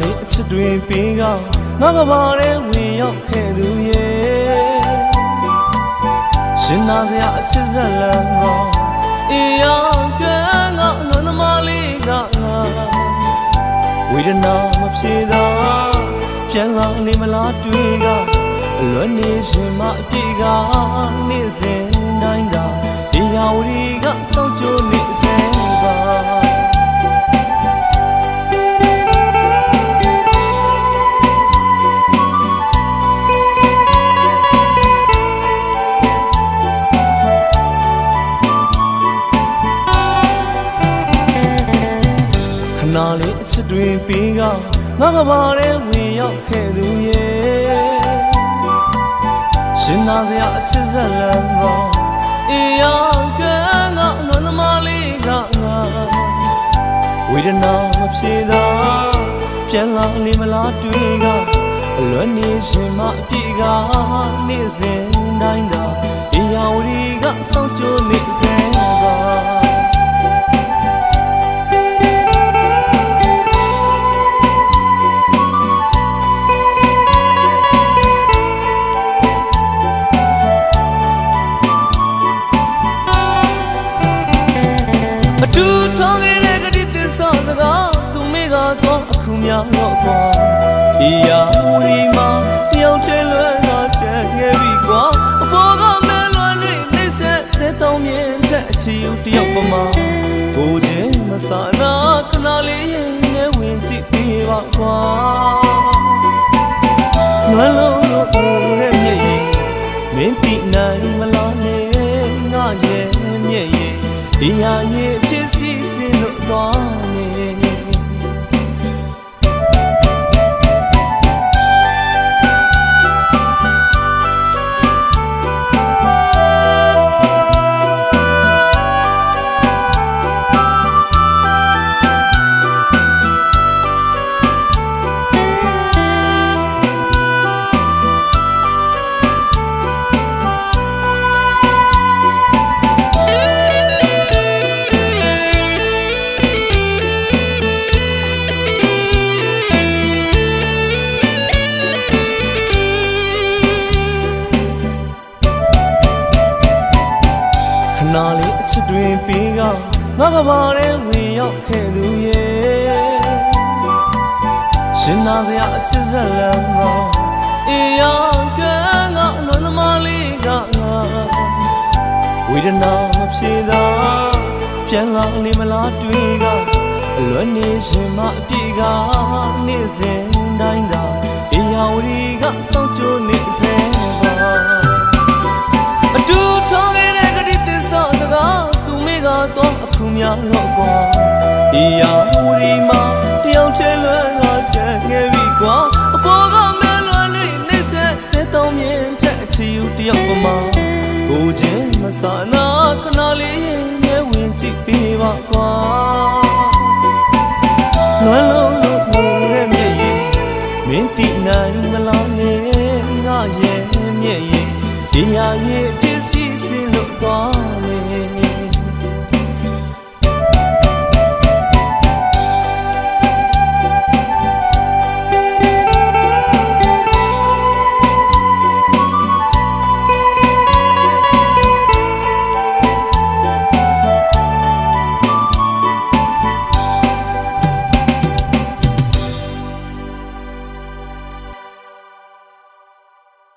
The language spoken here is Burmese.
လေးအချစ်တွေပေးကငါကဘာနဲ့ဝင်ရောက်ခဲ့သူရဲ့ရှင်နာစရာအချစ်ဆက်လမ်းတော့အေးရောကဲငါနွမ်းသမားလေးကငါဝေဒနာမဖြေသာပြန်လာနေမလားတွေ့ကလွတ်နေရှင်မအပြေကနေ့စဉ်တိုင်းကဒီယာဝတီကစောင့်ကြိုနေ ခဏလေးအချစ်တွေပေးကငါကဘာနဲ့ဝင်ရောက်ခဲ့သူရဲ့ရှင်နာစရာအချစ်ဆက်လမ်းတော့အေးရောကဲငါနွမ်းသမားလေးကငါဝေဒနာမဖြေသာပြန်လာနေမလားတွေ့ကလွတ်နေရှင်မအပြေကနေ့စဉ်တိုင်းသာအေးရောဝတီကစောင့်ကြိုနေစေပါ စ္စာစကားသူမိကတော့အခုများတော့ကွာဒီယာဝရီမှာတယောက်ချဲလွယ်တာချက်ငယ်ပြီကွာအဖေကမဲလွယ်နေနေဆက်တဲ့တောင်းမြင်ချက်အချီယူတယောက်ပမာကိုချင်းမဆာနာခဏလေးရင်နဲ့ဝင်ကြည့်ပေးပါကွာလွယ်လုံးလို့ဦးနဲ့မျက်ရည်မင်းတိနိုင်မလားလေငါရဲ့မျက်ရည်ဒီဟာရဲ့ဖြစ်စီ စ နေခဏလေးအချစ်တွေပေးကငါကဘာနဲ့ဝင်ရောက်ခဲ့သူရဲ့ရှင်နာစရာအချစ်ဆက်လမ်းတော့အေးရောကဲငါနွမ်းသမားလေးကငါဝေဒနာမဖြေသာပြန်လာနေမလားတွေ့ကအလွတ်နေရှင်မအပြေကနေ့စဉ်တိုင်းသာအေးရောဝတီကစောင့်ကြိုနေစေ များတော့ကွာဒီယာဝရီမှာတယောက်ချဲလွယ်ငါချက်ငယ်ပြီကွာအပေါ်ကမဲလွယ်လေးနေဆက်တဲ့တောင်းမြင်ချက်အချီယူတယောက်ပမာကိုချင်းမဆာနာခဏလေးရင်နဲ့ဝင်ကြည့်ပေးပါကွာလွယ်လုံးလို့မုန်းတဲ့မျက်ရည်မင်းတိနိုင်မလားလေငါရဲ့မျက်ရည်ဒီဟာရဲ့ဖြစ်စီစင်လို့သွား